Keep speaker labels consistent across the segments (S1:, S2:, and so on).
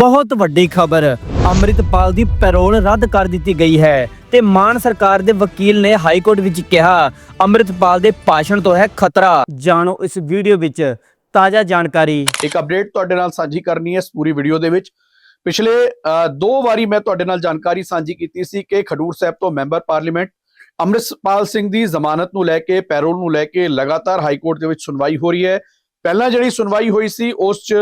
S1: ਬਹੁਤ ਵੱਡੀ ਖਬਰ, ਅੰਮ੍ਰਿਤਪਾਲ ਦੀ ਪੈਰੋਲ ਰੱਦ ਕਰ ਦਿੱਤੀ ਗਈ ਹੈ ਤੇ ਮਾਨ ਸਰਕਾਰ ਦੇ ਵਕੀਲ ਨੇ ਹਾਈ ਕੋਰਟ ਵਿੱਚ ਕਿਹਾ, ਅੰਮ੍ਰਿਤਪਾਲ ਦੇ ਭਾਸ਼ਣ ਤੋਂ ਹੈ ਖਤਰਾ। ਜਾਣੋ ਇਸ ਵੀਡੀਓ ਵਿੱਚ ਤਾਜ਼ਾ ਜਾਣਕਾਰੀ।
S2: ਇੱਕ ਅਪਡੇਟ ਤੁਹਾਡੇ ਨਾਲ ਸਾਂਝੀ ਕਰਨੀ ਹੈ ਇਸ ਪੂਰੀ ਵੀਡੀਓ ਦੇ ਵਿੱਚ। ਪਿਛਲੇ ਦੋ ਵਾਰੀ ਮੈਂ ਤੁਹਾਡੇ ਨਾਲ ਜਾਣਕਾਰੀ ਸਾਂਝੀ ਕੀਤੀ ਸੀ ਕਿ ਖਡੂਰ ਸਾਹਿਬ ਤੋਂ ਮੈਂਬਰ ਪਾਰਲੀਮੈਂਟ ਅੰਮ੍ਰਿਤਪਾਲ ਸਿੰਘ ਦੀ ਜ਼ਮਾਨਤ ਨੂੰ ਲੈ ਕੇ, ਪੈਰੋਲ ਨੂੰ ਲੈ ਕੇ ਲਗਾਤਾਰ ਹਾਈ ਕੋਰਟ ਦੇ ਵਿੱਚ ਸੁਣਵਾਈ ਹੋ ਰਹੀ ਹੈ। ਪਹਿਲਾਂ ਜਿਹੜੀ ਸੁਣਵਾਈ ਹੋਈ ਸੀ, ਉਸ 'ਚ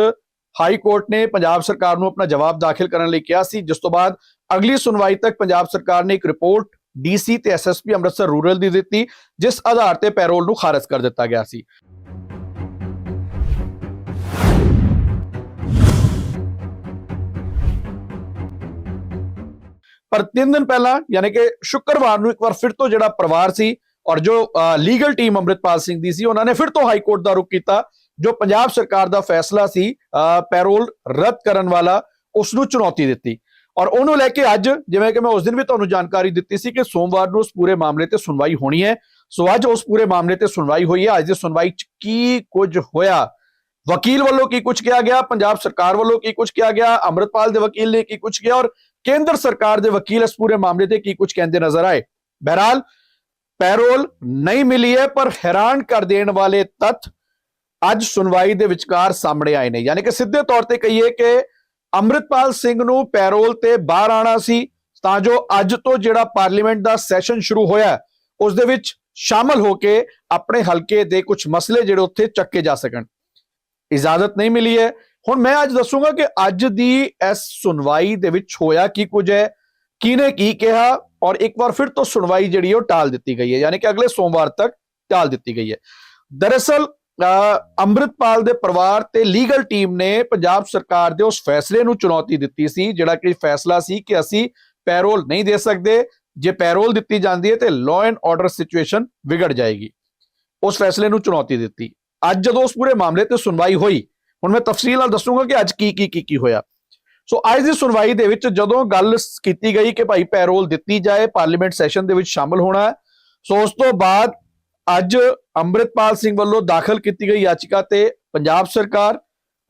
S2: ਹਾਈ ਕੋਰਟ ਨੇ ਪੰਜਾਬ ਸਰਕਾਰ ਨੂੰ ਆਪਣਾ ਜਵਾਬ ਦਾਖਲ ਕਰਨ ਲਈ ਕਿਹਾ ਸੀ, ਜਿਸ ਤੋਂ ਬਾਅਦ ਅਗਲੀ ਸੁਣਵਾਈ ਤੱਕ ਪੰਜਾਬ ਸਰਕਾਰ ਨੇ ਇੱਕ ਰਿਪੋਰਟ ਡੀਸੀ ਤੇ ਐਸਐਸਪੀ ਅੰਮ੍ਰਿਤਸਰ ਰੂਰਲ ਦੀ ਦਿੱਤੀ, ਜਿਸ ਆਧਾਰ ਤੇ ਪੈਰੋਲ ਨੂੰ ਖਾਰਜ ਕਰ ਦਿੱਤਾ ਗਿਆ ਸੀ। ਪਰ 3 ਦਿਨ ਪਹਿਲਾਂ ਯਾਨੀ ਕਿ ਸ਼ੁੱਕਰਵਾਰ ਨੂੰ ਇੱਕ ਵਾਰ ਫਿਰ ਤੋਂ ਜਿਹੜਾ ਪਰਿਵਾਰ ਸੀ ਔਰ ਜੋ ਲੀਗਲ ਟੀਮ ਅੰਮ੍ਰਿਤਪਾਲ ਸਿੰਘ ਦੀ ਸੀ, ਉਹਨਾਂ ਨੇ ਫਿਰ ਤੋਂ ਹਾਈ ਕੋਰਟ ਦਾ ਰੁਖ ਕੀਤਾ। ਜੋ ਪੰਜਾਬ ਸਰਕਾਰ ਦਾ ਫੈਸਲਾ ਸੀ ਅ, ਪੈਰੋਲ ਰੱਦ ਕਰਨ ਵਾਲਾ ਉਸ ਨੂੰ ਚੁਣੌਤੀ ਦਿੱਤੀ। ਔਰ ਉਹਨੂੰ ਲੈ ਕੇ ਅੱਜ ਜਿਵੇਂ ਕਿ ਮੈਂ ਉਸ ਦਿਨ ਵੀ ਤੁਹਾਨੂੰ ਜਾਣਕਾਰੀ ਦਿੱਤੀ ਸੀ ਕਿ ਸੋਮਵਾਰ ਨੂੰ ਉਸ ਪੂਰੇ ਮਾਮਲੇ ਤੇ ਸੁਣਵਾਈ ਹੋਣੀ ਹੈ। ਸੋ ਅੱਜ ਉਸ ਪੂਰੇ ਮਾਮਲੇ ਤੇ ਸੁਣਵਾਈ ਹੋਈ ਹੈ। ਅੱਜ ਦੀ ਸੁਣਵਾਈ 'ਚ ਕੀ ਕੁਝ ਹੋਇਆ? ਵਕੀਲ ਵੱਲੋਂ ਕੀ ਕੁਝ ਕਿਹਾ ਗਿਆ? ਪੰਜਾਬ ਸਰਕਾਰ ਵੱਲੋਂ ਕੀ ਕੁਝ ਕਿਹਾ ਗਿਆ? ਅੰਮ੍ਰਿਤਪਾਲ ਦੇ ਵਕੀਲ ਨੇ ਕੀ ਕੁਝ ਕਿਹਾ? ਔਰ ਕੇਂਦਰ ਸਰਕਾਰ ਦੇ ਵਕੀਲ ਇਸ ਪੂਰੇ ਮਾਮਲੇ ਤੇ ਕੀ ਕੁਝ ਕਹਿੰਦੇ ਨਜ਼ਰ ਆਏ? ਬਹਿਰਾਲ ਪੈਰੋਲ ਨਹੀਂ ਮਿਲੀ ਹੈ ਪਰ ਹੈਰਾਨ ਕਰ ਦੇਣ ਵਾਲੇ ਤੱਥ ਅੱਜ ਸੁਣਵਾਈ ਦੇ ਵਿਚਕਾਰ ਸਾਹਮਣੇ ਆਏ ਨੇ। ਯਾਨੀ ਕਿ ਸਿੱਧੇ ਤੌਰ ਤੇ ਕਹੀਏ ਕਿ ਅੰਮ੍ਰਿਤਪਾਲ ਸਿੰਘ ਨੂੰ ਪੈਰੋਲ ਤੇ ਬਾਹਰ ਆਣਾ ਸੀ, ਤਾਂ ਜੋ ਅੱਜ ਤੋਂ ਜਿਹੜਾ ਪਾਰਲੀਮੈਂਟ ਦਾ ਸੈਸ਼ਨ ਸ਼ੁਰੂ ਹੋਇਆ, ਉਸ ਦੇ ਵਿੱਚ ਸ਼ਾਮਲ ਹੋ ਕੇ ਆਪਣੇ ਹਲਕੇ ਦੇ ਕੁਝ ਮਸਲੇ ਜਿਹੜੇ ਉੱਥੇ ਚੱਕੇ ਜਾ ਸਕਣ। ਇਜਾਜ਼ਤ ਨਹੀਂ ਮਿਲੀ ਹੈ। ਹੁਣ ਮੈਂ ਅੱਜ ਦੱਸੂਗਾ ਕਿ ਅੱਜ ਦੀ ਇਸ ਸੁਣਵਾਈ ਦੇ ਵਿੱਚ ਹੋਇਆ ਕੀ ਕੁਝ ਹੈ, ਕਿਹਨੇ ਕੀ ਕਿਹਾ, ਔਰ ਇੱਕ ਵਾਰ ਫਿਰ ਤੋਂ ਸੁਣਵਾਈ ਜਿਹੜੀ ਉਹ ਟਾਲ ਦਿੱਤੀ ਗਈ ਹੈ। ਯਾਨੀ ਕਿ ਅਗਲੇ ਸੋਮਵਾਰ ਤੱਕ ਟਾਲ ਦਿੱਤੀ ਗਈ ਹੈ। ਦਰਅਸਲ ਅੰਮ੍ਰਿਤਪਾਲ ਦੇ ਪਰਿਵਾਰ ਤੇ ਲੀਗਲ ਟੀਮ ਨੇ ਪੰਜਾਬ ਸਰਕਾਰ ਦੇ ਉਸ ਫੈਸਲੇ ਨੂੰ ਚੁਣੌਤੀ ਦਿੱਤੀ ਸੀ, ਜਿਹੜਾ ਕਿ ਫੈਸਲਾ ਸੀ ਕਿ ਅਸੀਂ ਪੈਰੋਲ ਨਹੀਂ ਦੇ ਸਕਦੇ। ਜੇ ਪੈਰੋਲ ਦਿੱਤੀ ਜਾਂਦੀ ਹੈ ਤੇ ਲਾਅ ਐਂਡ ਆਰਡਰ ਸਿਚੁਏਸ਼ਨ ਵਿਗੜ ਜਾਏਗੀ। ਉਸ ਫੈਸਲੇ ਨੂੰ ਚੁਣੌਤੀ ਦਿੱਤੀ। ਅੱਜ ਜਦੋਂ ਉਸ ਪੂਰੇ ਮਾਮਲੇ ਤੇ ਸੁਣਵਾਈ ਹੋਈ, ਹੁਣ ਮੈਂ ਤਫਸੀਲ ਨਾਲ ਦੱਸੂਗਾ ਕਿ ਅੱਜ ਕੀ ਕੀ ਕੀ ਹੋਇਆ। ਸੋ ਅੱਜ ਦੀ ਸੁਣਵਾਈ ਦੇ ਵਿੱਚ ਜਦੋਂ ਗੱਲ ਕੀਤੀ ਗਈ ਕਿ ਭਾਈ ਪੈਰੋਲ ਦਿੱਤੀ ਜਾਏ, ਪਾਰਲੀਮੈਂਟ ਸੈਸ਼ਨ ਦੇ ਵਿੱਚ ਸ਼ਾਮਲ ਹੋਣਾ ਸੋ ਉਸ ਤੋਂ ਬਾਅਦ ਅੱਜ ਅੰਮ੍ਰਿਤਪਾਲ ਸਿੰਘ ਵੱਲੋਂ ਦਾਖਲ ਕੀਤੀ ਗਈ ਯਾਚਿਕਾ ਤੇ ਪੰਜਾਬ ਸਰਕਾਰ,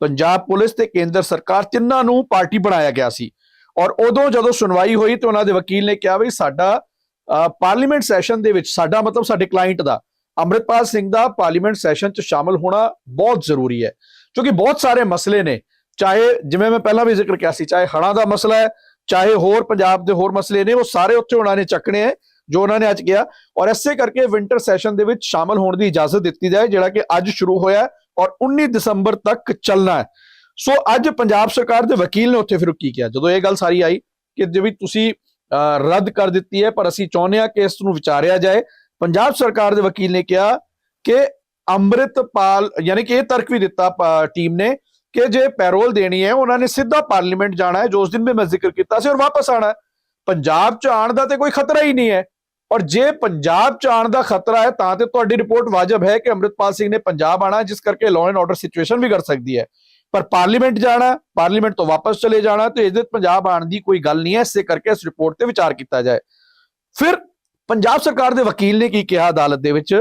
S2: ਪੰਜਾਬ ਪੁਲਿਸ ਤੇ ਕੇਂਦਰ ਸਰਕਾਰ ਤਿੰਨਾਂ ਨੂੰ ਪਾਰਟੀ ਬਣਾਇਆ ਗਿਆ ਸੀ। ਔਰ ਉਦੋਂ ਜਦੋਂ ਸੁਣਵਾਈ ਹੋਈ ਤੇ ਉਹਨਾਂ ਦੇ ਵਕੀਲ ਨੇ ਕਿਹਾ ਵੀ ਸਾਡਾ ਪਾਰਲੀਮੈਂਟ ਸੈਸ਼ਨ ਦੇ ਵਿੱਚ ਸਾਡਾ ਮਤਲਬ ਸਾਡੇ ਕਲਾਇੰਟ ਦਾ, ਅੰਮ੍ਰਿਤਪਾਲ ਸਿੰਘ ਦਾ ਪਾਰਲੀਮੈਂਟ ਸੈਸ਼ਨ 'ਚ ਸ਼ਾਮਲ ਹੋਣਾ ਬਹੁਤ ਜ਼ਰੂਰੀ ਹੈ। ਕਿਉਂਕਿ ਬਹੁਤ ਸਾਰੇ ਮਸਲੇ ਨੇ, ਚਾਹੇ ਜਿਵੇਂ ਮੈਂ ਪਹਿਲਾਂ ਵੀ ਜ਼ਿਕਰ ਕੀਤਾ ਸੀ, ਚਾਹੇ ਹੜ੍ਹਾਂ ਦਾ ਮਸਲਾ ਹੈ, ਚਾਹੇ ਹੋਰ ਪੰਜਾਬ ਦੇ ਹੋਰ ਮਸਲੇ ਨੇ, ਉਹ ਸਾਰੇ ਉੱਥੇ ਉਹਨਾਂ ਨੇ ਚੱਕਣੇ ਹੈ। ਜੋ ਉਹਨਾਂ ਨੇ ਅੱਜ ਕਿਹਾ ਔਰ ਇਸੇ ਕਰਕੇ ਵਿੰਟਰ ਸੈਸ਼ਨ ਦੇ ਵਿੱਚ ਸ਼ਾਮਲ ਹੋਣ ਦੀ ਇਜਾਜ਼ਤ ਦਿੱਤੀ ਜਾਏ ਜਿਹੜਾ ਕਿ ਅੱਜ ਸ਼ੁਰੂ ਹੋਇਆ ਔਰ 19 ਦਸੰਬਰ ਤੱਕ ਚੱਲਣਾ ਹੈ। ਸੋ ਅੱਜ ਪੰਜਾਬ ਸਰਕਾਰ ਦੇ ਵਕੀਲ ਨੇ ਉੱਥੇ ਫਿਰ ਕੀ ਕਿਹਾ? ਜਦੋਂ ਇਹ ਗੱਲ ਸਾਰੀ ਆਈ ਕਿ ਜੇ ਵੀ ਤੁਸੀਂ ਅਹ, ਰੱਦ ਕਰ ਦਿੱਤੀ ਹੈ ਪਰ ਅਸੀਂ ਚਾਹੁੰਦੇ ਹਾਂ ਕਿ ਇਸ ਨੂੰ ਵਿਚਾਰਿਆ ਜਾਏ ਪੰਜਾਬ ਸਰਕਾਰ ਦੇ ਵਕੀਲ ਨੇ ਕਿਹਾ ਕਿ ਅੰਮ੍ਰਿਤਪਾਲ ਯਾਨੀ ਕਿ ਇਹ ਤਰਕ ਵੀ ਦਿੱਤਾ ਟੀਮ ਨੇ ਕਿ ਜੇ ਪੈਰੋਲ ਦੇਣੀ ਹੈ ਉਹਨਾਂ ਨੇ ਸਿੱਧਾ ਪਾਰਲੀਮੈਂਟ ਜਾਣਾ ਹੈ ਜੋ ਉਸ ਦਿਨ ਵੀ ਮੈਂ ਜ਼ਿਕਰ ਕੀਤਾ ਸੀ ਔਰ ਵਾਪਸ ਆਣਾ ਹੈ। ਪੰਜਾਬ ਚ ਆਉਣ ਦਾ ਤੇ ਕੋਈ ਖਤਰਾ ਹੀ ਨਹੀਂ ਹੈ। ਔਰ ਜੇ ਪੰਜਾਬ ਚ ਆਉਣ ਦਾ ਖਤਰਾ ਹੈ, ਤਾਂ ਤੇ ਤੁਹਾਡੀ ਰਿਪੋਰਟ ਵਾਜਬ ਹੈ ਕਿ ਅੰਮ੍ਰਿਤਪਾਲ ਸਿੰਘ ਨੇ ਪੰਜਾਬ ਆਣਾ ਜਿਸ ਕਰਕੇ ਲਾਅ ਐਂਡ ਆਰਡਰ ਸਿਚੁਏਸ਼ਨ ਵਿਗੜ ਸਕਦੀ ਹੈ। ਪਰ ਪਾਰਲੀਮੈਂਟ ਜਾਣਾ ਪਾਰਲੀਮੈਂਟ ਤੋਂ ਵਾਪਸ ਚਲੇ ਜਾਣਾ ਤੇ ਇਸ ਦੇ ਪੰਜਾਬ ਆਉਣ ਦੀ ਕੋਈ ਗੱਲ ਨਹੀਂ ਹੈ, ਇਸੇ ਕਰਕੇ ਇਸ ਰਿਪੋਰਟ ਤੇ ਵਿਚਾਰ ਕੀਤਾ ਜਾਏ। ਫਿਰ ਪੰਜਾਬ ਸਰਕਾਰ ਦੇ ਵਕੀਲ ਨੇ ਕੀ ਕਿਹਾ ਅਦਾਲਤ ਦੇ ਵਿੱਚ?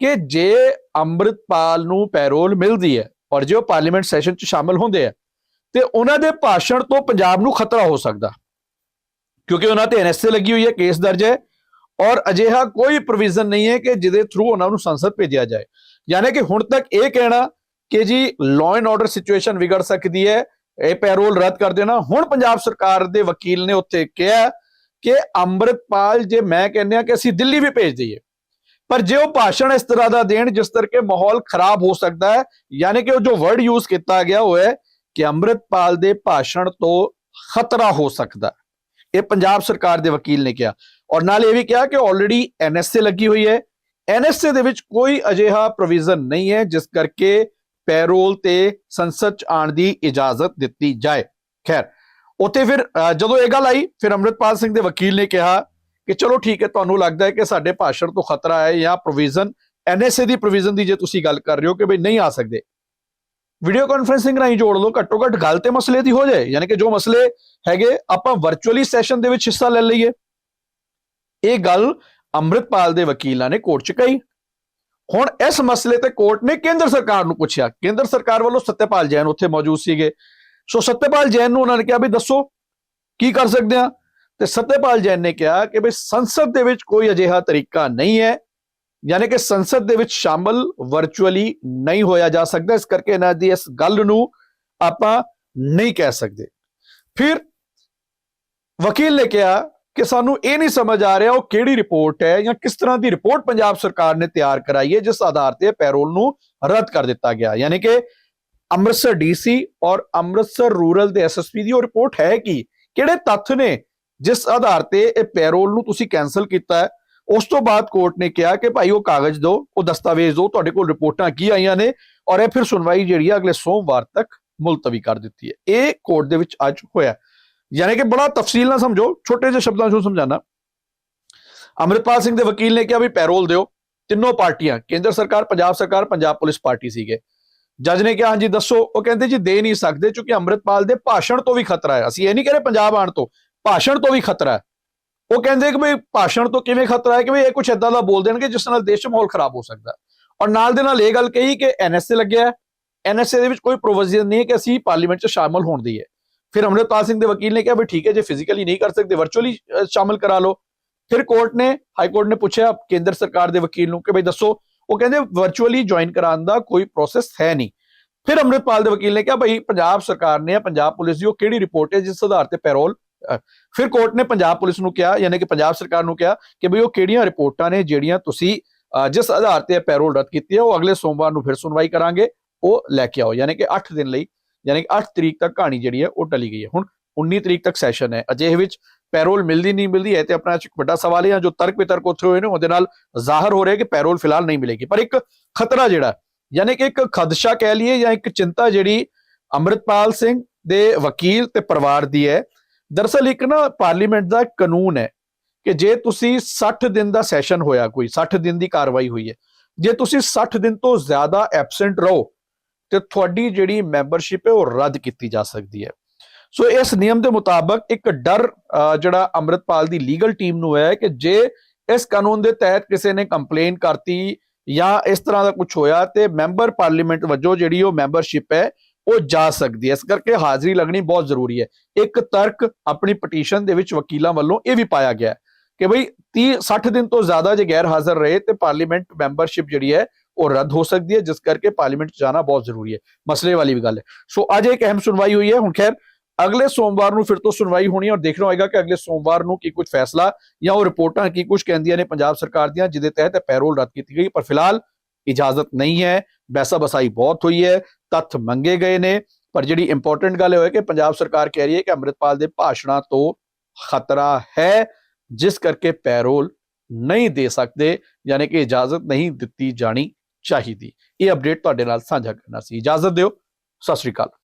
S2: ਕਿ ਜੇ ਅੰਮ੍ਰਿਤਪਾਲ ਨੂੰ ਪੈਰੋਲ ਮਿਲਦੀ ਹੈ ਔਰ ਜੇ ਉਹ ਪਾਰਲੀਮੈਂਟ ਸੈਸ਼ਨ 'ਚ ਸ਼ਾਮਲ ਹੁੰਦੇ ਆ ਤੇ ਉਹਨਾਂ ਦੇ ਭਾਸ਼ਣ ਤੋਂ ਪੰਜਾਬ ਨੂੰ ਖਤਰਾ ਹੋ ਸਕਦਾ। ਕਿਉਂਕਿ ਉਹਨਾਂ ਤੇ ਐਨਐਸਏ ਲੱਗੀ ਹੋਈ ਹੈ ਕੇਸ ਦਰਜ ਹੈ। ਔਰ ਅਜਿਹਾ ਕੋਈ ਪ੍ਰੋਵੀਜ਼ਨ ਨਹੀਂ ਹੈ ਕਿ ਜਿਹਦੇ ਥਰੂ ਉਹਨਾਂ ਨੂੰ ਸੰਸਦ ਭੇਜਿਆ ਜਾਏ। ਯਾਨੀ ਕਿ ਹੁਣ ਤੱਕ ਇਹ ਕਹਿਣਾ ਕਿ ਜੀ ਲਾਅ ਐਂਡ ਆਰਡਰ ਸਿਚੁਏਸ਼ਨ ਵਿਗੜ ਸਕਦੀ ਹੈ, ਇਹ ਪੈਰੋਲ ਰੱਦ ਕਰ ਦੇਣਾ। ਹੁਣ ਪੰਜਾਬ ਸਰਕਾਰ ਦੇ ਵਕੀਲ ਨੇ ਉੱਥੇ ਕਿਹਾ ਕਿ ਅੰਮ੍ਰਿਤਪਾਲ ਜੇ ਮੈਂ ਕਹਿੰਦੇ ਆ ਕਿ ਅਸੀਂ ਦਿੱਲੀ ਵੀ ਭੇਜ ਦਈਏ, ਪਰ ਜੇ ਉਹ ਭਾਸ਼ਣ ਇਸ ਤਰ੍ਹਾਂ ਦਾ ਦੇਣ ਜਿਸ ਕਰਕੇ ਮਾਹੌਲ ਖਰਾਬ ਹੋ ਸਕਦਾ ਹੈ, ਯਾਨੀ ਕਿ ਉਹ ਜੋ ਵਰਡ ਯੂਜ਼ ਕੀਤਾ ਗਿਆ ਉਹ ਹੈ ਕਿ ਅੰਮ੍ਰਿਤਪਾਲ ਦੇ ਭਾਸ਼ਣ ਤੋਂ ਖਤਰਾ ਹੋ ਸਕਦਾ ਇਹ ਪੰਜਾਬ ਸਰਕਾਰ ਦੇ ਵਕੀਲ ਨੇ ਕਿਹਾ। ਔਰ ਨਾਲ ਇਹ ਵੀ ਕਿਹਾ ਕਿ ਆਲਰੇਡੀ ਐਨਐਸਏ ਲੱਗੀ ਹੋਈ ਹੈ। ਐਨਐਸਏ ਦੇ ਵਿੱਚ ਕੋਈ ਅਜਿਹਾ ਪ੍ਰੋਵੀਜ਼ਨ ਨਹੀਂ ਹੈ, ਜਿਸ ਕਰਕੇ ਪੈਰੋਲ ਤੇ ਸੰਸਦ ਚ ਆਉਣ ਦੀ ਇਜਾਜ਼ਤ ਦਿੱਤੀ ਜਾਏ। ਖੈਰ, ਉੱਥੇ ਫਿਰ ਜਦੋਂ ਇਹ ਗੱਲ ਆਈ, ਫਿਰ ਅੰਮ੍ਰਿਤਪਾਲ ਸਿੰਘ ਦੇ ਵਕੀਲ ਨੇ ਕਿਹਾ ਕਿ ਚਲੋ ਠੀਕ ਹੈ, ਤੁਹਾਨੂੰ ਲੱਗਦਾ ਹੈ ਕਿ ਸਾਡੇ ਭਾਸ਼ਣ ਤੋਂ ਖਤਰਾ ਹੈ ਜਾਂ ਪ੍ਰੋਵੀਜ਼ਨ ਐਨਐਸਏ ਦੀ ਪ੍ਰੋਵੀਜ਼ਨ ਦੀ ਜੇ ਤੁਸੀਂ ਗੱਲ ਕਰ ਰਹੇ ਹੋ ਕਿ ਬਈ ਨਹੀਂ ਆ ਸਕਦੇ। ਵੀਡੀਓ ਕਾਨਫਰੈਂਸਿੰਗ ਰਾਹੀਂ ਜੋੜ ਲਓ ਘੱਟੋ ਘੱਟ ਗੱਲ ਤੇ ਮਸਲੇ ਦੀ ਹੋ ਜਾਏ। ਯਾਨੀ ਕਿ ਜੋ ਮਸਲੇ ਹੈਗੇ, ਆਪਾਂ ਵਰਚੁਅਲੀ ਸੈਸ਼ਨ ਦੇ ਵਿੱਚ ਹਿੱਸਾ ਲੈ ਲਈਏ। ਇਹ ਗੱਲ ਅੰਮ੍ਰਿਤਪਾਲ ਦੇ ਵਕੀਲਾਂ ਨੇ ਕੋਰਟ ਚ ਕਹੀ। ਹੁਣ ਇਸ ਮਸਲੇ ਤੇ ਕੋਰਟ ਨੇ ਕੇਂਦਰ ਸਰਕਾਰ ਨੂੰ ਪੁੱਛਿਆ। ਕੇਂਦਰ ਸਰਕਾਰ ਵੱਲੋਂ ਸਤਿਆਪਾਲ ਜੈਨ ਉੱਥੇ ਮੌਜੂਦ ਸੀਗੇ। ਸੋ ਸਤਿਆਪਾਲ ਜੈਨ ਨੂੰ ਉਹਨਾਂ ਨੇ ਕਿਹਾ ਵੀ ਦੱਸੋ, ਕੀ ਕਰ ਸਕਦੇ ਆ? ਤੇ ਸਤਿਆਪਾਲ ਜੈਨ ਨੇ ਕਿਹਾ ਕਿ ਵੀ ਸੰਸਦ ਦੇ ਵਿੱਚ ਕੋਈ ਅਜਿਹਾ ਤਰੀਕਾ ਨਹੀਂ ਹੈ, ਯਾਨੀ ਕਿ ਸੰਸਦ ਦੇ ਵਿੱਚ ਸ਼ਾਮਲ ਵਰਚੁਅਲੀ ਨਹੀਂ ਹੋਇਆ ਜਾ ਸਕਦਾ। ਇਸ ਕਰਕੇ ਇਹਨਾਂ ਦੀ ਇਸ ਗੱਲ ਨੂੰ ਆਪਾਂ ਨਹੀਂ ਕਹਿ ਸਕਦੇ। ਫਿਰ ਵਕੀਲ ਨੇ ਕਿਹਾ ਕਿ ਸਾਨੂੰ ਇਹ ਨਹੀਂ ਸਮਝ ਆ ਰਿਹਾ ਉਹ ਕਿਹੜੀ ਰਿਪੋਰਟ ਹੈ ਜਾਂ ਕਿਸ ਤਰ੍ਹਾਂ ਦੀ ਰਿਪੋਰਟ ਪੰਜਾਬ ਸਰਕਾਰ ਨੇ ਤਿਆਰ ਕਰਾਈ ਹੈ, ਜਿਸ ਆਧਾਰ ਤੇ ਪੈਰੋਲ ਨੂੰ ਰੱਦ ਕਰ ਦਿੱਤਾ ਗਿਆ। ਯਾਨੀ ਕਿ ਅੰਮ੍ਰਿਤਸਰ ਡੀਸੀ ਔਰ ਅੰਮ੍ਰਿਤਸਰ ਰੂਰਲ ਦੇ ਐਸਐਸਪੀ ਦੀ ਉਹ ਰਿਪੋਰਟ ਹੈ ਕਿ? ਕਿਹੜੇ ਤੱਥ ਨੇ ਜਿਸ ਆਧਾਰ ਤੇ ਇਹ ਪੈਰੋਲ ਨੂੰ ਤੁਸੀਂ ਕੈਨਸਲ ਕੀਤਾ ਹੈ? ਉਸ ਤੋਂ ਬਾਅਦ ਕੋਰਟ ਨੇ ਕਿਹਾ ਕਿ ਭਾਈ ਉਹ ਕਾਗਜ਼ ਦਿਓ, ਉਹ ਦਸਤਾਵੇਜ਼ ਦਿਓ, ਤੁਹਾਡੇ ਕੋਲ ਰਿਪੋਰਟਾਂ ਕੀ ਆਈਆਂ ਨੇ ਔਰ ਇਹ ਫਿਰ ਸੁਣਵਾਈ ਜਿਹੜੀ ਹੈ ਅਗਲੇ ਸੋਮਵਾਰ ਤੱਕ ਮੁਲਤਵੀ ਕਰ ਦਿੱਤੀ ਹੈ। ਇਹ ਕੋਰਟ ਦੇ ਵਿੱਚ ਅੱਜ ਹੋਇਆ। ਯਾਨੀ ਕਿ ਬੜਾ ਤਫਸੀਲ ਨਾਲ ਸਮਝੋ, ਛੋਟੇ ਜਿਹੇ ਸ਼ਬਦਾਂ 'ਚੋਂ ਸਮਝਾਣਾ ਅੰਮ੍ਰਿਤਪਾਲ ਸਿੰਘ ਦੇ ਵਕੀਲ ਨੇ ਕਿਹਾ ਵੀ ਪੈਰੋਲ ਦਿਓ, ਤਿੰਨੋਂ ਪਾਰਟੀਆਂ, ਕੇਂਦਰ ਸਰਕਾਰ, ਪੰਜਾਬ ਸਰਕਾਰ, ਪੰਜਾਬ ਪੁਲਿਸ ਪਾਰਟੀ ਸੀਗੇ। ਜੱਜ ਨੇ ਕਿਹਾ, ਹਾਂਜੀ, ਦੱਸੋ, ਉਹ ਕਹਿੰਦੇ ਜੀ ਦੇ ਨਹੀਂ ਸਕਦੇ ਕਿਉਂਕਿ ਅੰਮ੍ਰਿਤਪਾਲ ਦੇ ਭਾਸ਼ਣ ਤੋਂ ਵੀ ਖਤਰਾ ਹੈ। ਅਸੀਂ ਇਹ ਨਹੀਂ ਕਹਿੰਦੇ ਪੰਜਾਬ ਆਣ ਤੋਂ, ਭਾਸ਼ਣ ਤੋਂ ਵੀ ਖਤਰਾ ਹੈ। ਉਹ ਕਹਿੰਦੇ ਕਿ ਵੀ ਭਾਸ਼ਣ ਤੋਂ ਕਿਵੇਂ ਖਤਰਾ ਹੈ ਕਿ ਵੀ ਇਹ ਕੁਝ ਇਦਾਂ ਦਾ ਬੋਲ ਦੇਣਗੇ ਜਿਸ ਨਾਲ ਦੇਸ਼ ਮਾਹੌਲ ਖਰਾਬ ਹੋ ਸਕਦਾ ਔਰ ਨਾਲ ਦੇ ਨਾਲ ਇਹ ਗੱਲ ਕਹੀ ਕਿ ਐਨਐਸਏ ਲੱਗਿਆ ਹੈ। ਐਨਐਸਏ ਦੇ ਵਿੱਚ ਕੋਈ ਪ੍ਰੋਵੀਜ਼ਨ ਨਹੀਂ ਹੈ ਕਿ ਅਸੀਂ ਪਾਰਲੀਮੈਂਟ 'ਚ ਸ਼ਾਮਲ ਹੋਣ ਦੀ ਹੈ। ਫਿਰ ਅੰਮ੍ਰਿਤਪਾਲ ਸਿੰਘ ਦੇ ਵਕੀਲ ਨੇ ਕਿਹਾ ਵੀ ਠੀਕ ਹੈ ਜੇ ਫਿਜ਼ੀਕਲੀ ਨਹੀਂ ਕਰ ਸਕਦੇ ਵਰਚੁਅਲੀ ਸ਼ਾਮਲ ਕਰਾ ਲਓ ਫਿਰ ਕੋਰਟ ਨੇ ਹਾਈ ਕੋਰਟ ਨੇ ਪੁੱਛਿਆ ਕੇਂਦਰ ਸਰਕਾਰ ਦੇ ਵਕੀਲ ਨੂੰ ਕਿ ਬਈ ਦੱਸੋ ਉਹ ਕਹਿੰਦੇ ਵਰਚੁਅਲੀ ਜੁਆਇਨ ਕਰਾਉਣ ਦਾ ਕੋਈ ਪ੍ਰੋਸੈਸ ਹੈ ਨਹੀਂ ਫਿਰ ਅੰਮ੍ਰਿਤਪਾਲ ਦੇ ਵਕੀਲ ਨੇ ਕਿਹਾ ਬਈ ਪੰਜਾਬ ਸਰਕਾਰ ਨੇ ਪੰਜਾਬ ਪੁਲਿਸ ਦੀ ਉਹ ਕਿਹੜੀ ਰਿਪੋਰਟ ਹੈ ਜਿਸ ਆਧਾਰ ਤੇ ਪੈਰੋਲ ਫਿਰ ਕੋਰਟ ਨੇ ਪੰਜਾਬ ਪੁਲਿਸ ਨੂੰ ਕਿਹਾ ਯਾਨੀ ਕਿ ਪੰਜਾਬ ਸਰਕਾਰ ਨੂੰ ਕਿਹਾ ਕਿ ਬਈ ਉਹ ਕਿਹੜੀਆਂ ਰਿਪੋਰਟਾਂ ਨੇ ਜਿਹੜੀਆਂ ਤੁਸੀਂ ਜਿਸ ਆਧਾਰ ਤੇ ਪੈਰੋਲ ਰੱਦ ਕੀਤੀ ਹੈ ਉਹ ਅਗਲੇ ਸੋਮਵਾਰ ਨੂੰ ਫਿਰ ਸੁਣਵਾਈ ਕਰਾਂਗੇ ਉਹ ਲੈ ਕੇ ਆਓ ਯਾਨੀ ਕਿ 8 ਦਿਨ ਲਈ ਯਾਨੀ ਕਿ 8 ਤਰੀਕ ਤੱਕ ਕਹਾਣੀ ਜਿਹੜੀ ਹੈ ਉਹ ਟਲੀ ਗਈ ਹੈ। ਹੁਣ 19 ਤਰੀਕ ਤੱਕ ਸੈਸ਼ਨ ਹੈ। ਅਜੇ ਵਿੱਚ ਪੈਰੋਲ ਮਿਲਦੀ ਨਹੀਂ ਮਿਲਦੀ ਹੈ ਤੇ ਆਪਣਾ ਇੱਕ ਵੱਡਾ ਸਵਾਲ ਹੈ ਜੋ ਤਰਕ ਵਿਤਰਕ ਉੱਥੇ ਹੋਏ ਨੇ, ਉਹਦੇ ਨਾਲ ਜ਼ਾਹਰ ਹੋ ਰਿਹਾ ਕਿ ਪੈਰੋਲ ਫਿਲਹਾਲ ਨਹੀਂ ਮਿਲੇਗੀ। ਪਰ ਇੱਕ ਖਤਰਾ ਜਿਹੜਾ ਯਾਨੀ ਕਿ ਇੱਕ ਖਦਸ਼ਾ ਕਹਿ ਲਈਏ ਜਾਂ ਇੱਕ ਚਿੰਤਾ ਜਿਹੜੀ ਅੰਮ੍ਰਿਤਪਾਲ ਸਿੰਘ ਦੇ ਵਕੀਲ ਤੇ ਪਰਿਵਾਰ ਦੀ ਹੈ, ਦਰਸਲ ਇੱਕ ਨਾ ਪਾਰਲੀਮੈਂਟ ਦਾ ਕਾਨੂੰਨ ਹੈ ਕਿ ਜੇ ਤੁਸੀਂ 60 ਦਿਨ ਦਾ ਸੈਸ਼ਨ ਹੋਇਆ ਕੋਈ 60 ਦਿਨ ਦੀ ਕਾਰਵਾਈ ਹੋਈ ਹੈ, ਜੇ ਤੁਸੀਂ 60 ਦਿਨ ਤੋਂ ਜ਼ਿਆਦਾ ਐਬਸੈਂਟ ਰਹੋ ਤੇ ਤੁਹਾਡੀ ਜਿਹੜੀ ਮੈਂਬਰਸ਼ਿਪ ਹੈ ਉਹ ਰੱਦ ਕੀਤੀ ਜਾ ਸਕਦੀ ਹੈ। ਸੋ ਇਸ ਨਿਯਮ ਦੇ ਮੁਤਾਬਕ ਇੱਕ ਡਰ ਜਿਹੜਾ ਅੰਮ੍ਰਿਤਪਾਲ ਦੀ ਲੀਗਲ ਟੀਮ ਨੂੰ ਹੈ ਕਿ ਜੇ ਇਸ ਕਾਨੂੰਨ ਦੇ ਤਹਿਤ ਕਿਸੇ ਨੇ ਕੰਪਲੇਨ ਕਰਤੀ ਜਾਂ ਇਸ ਤਰ੍ਹਾਂ ਦਾ ਕੁਝ ਹੋਇਆ ਤੇ ਮੈਂਬਰ ਪਾਰਲੀਮੈਂਟ ਵਜੋਂ ਜਿਹੜੀ ਉਹ ਮੈਂਬਰਸ਼ਿਪ ਹੈ ਉਹ ਜਾ ਸਕਦੀ ਹੈ। ਇਸ ਕਰਕੇ ਹਾਜ਼ਰੀ ਲੱਗਣੀ ਬਹੁਤ ਜ਼ਰੂਰੀ ਹੈ। ਇੱਕ ਤਰਕ ਆਪਣੀ ਪਟੀਸ਼ਨ ਦੇ ਵਿੱਚ ਵਕੀਲਾਂ ਵੱਲੋਂ ਇਹ ਵੀ ਪਾਇਆ ਗਿਆ ਕਿ ਬਈ 30 60 ਦਿਨ ਤੋਂ ਜ਼ਿਆਦਾ ਜੇ ਗੈਰ ਹਾਜ਼ਰ ਰਹੇ ਤੇ ਪਾਰਲੀਮੈਂਟ ਮੈਂਬਰਸ਼ਿਪ ਜਿਹੜੀ ਹੈ ਉਹ ਰੱਦ ਹੋ ਸਕਦੀ ਹੈ ਜਿਸ ਕਰਕੇ ਪਾਰਲੀਮੈਂਟ 'ਚ ਜਾਣਾ ਬਹੁਤ ਜ਼ਰੂਰੀ ਹੈ ਮਸਲੇ ਵਾਲੀ ਵੀ ਗੱਲ ਹੈ ਸੋ ਅੱਜ ਇੱਕ ਅਹਿਮ ਸੁਣਵਾਈ ਹੋਈ ਹੈ ਹੁਣ ਖੈਰ ਅਗਲੇ ਸੋਮਵਾਰ ਨੂੰ ਫਿਰ ਤੋਂ ਸੁਣਵਾਈ ਹੋਣੀ ਹੈ ਔਰ ਦੇਖਣਾ ਹੋਏਗਾ ਕਿ ਅਗਲੇ ਸੋਮਵਾਰ ਨੂੰ ਕੀ ਕੁਝ ਫੈਸਲਾ ਜਾਂ ਉਹ ਰਿਪੋਰਟਾਂ ਕੀ ਕੁਝ ਕਹਿੰਦੀਆਂ ਨੇ ਪੰਜਾਬ ਸਰਕਾਰ ਦੀਆਂ ਜਿਹਦੇ ਤਹਿਤ ਇਹ ਪੈਰੋਲ ਰੱਦ ਕੀਤੀ ਗਈ ਪਰ ਫਿਲਹਾਲ ਇਜਾਜ਼ਤ ਨਹੀਂ ਹੈ ਬੈਸਾ ਬਸਾਈ ਬਹੁਤ ਹੋਈ ਹੈ ਤੱਥ ਮੰਗੇ ਗਏ ਨੇ ਪਰ ਜਿਹੜੀ ਇੰਪੋਰਟੈਂਟ ਗੱਲ ਇਹ ਹੋਏ ਕਿ ਪੰਜਾਬ ਸਰਕਾਰ ਕਹਿ ਰਹੀ ਹੈ ਕਿ ਅੰਮ੍ਰਿਤਪਾਲ ਦੇ ਭਾਸ਼ਣਾਂ ਤੋਂ ਖਤਰਾ ਹੈ ਜਿਸ ਕਰਕੇ ਪੈਰੋਲ ਨਹੀਂ ਦੇ ਸਕਦੇ ਯਾਨੀ ਕਿ ਇਜਾਜ਼ਤ ਨਹੀਂ ਦਿੱਤੀ ਜਾਣੀ ਚਾਹੀਦੀ। ਇਹ ਅਪਡੇਟ ਤੁਹਾਡੇ ਨਾਲ ਸਾਂਝਾ ਕਰਨਾ ਸੀ। ਇਜਾਜ਼ਤ ਦਿਓ। ਸਤਿ ਸ਼੍ਰੀ ਅਕਾਲ।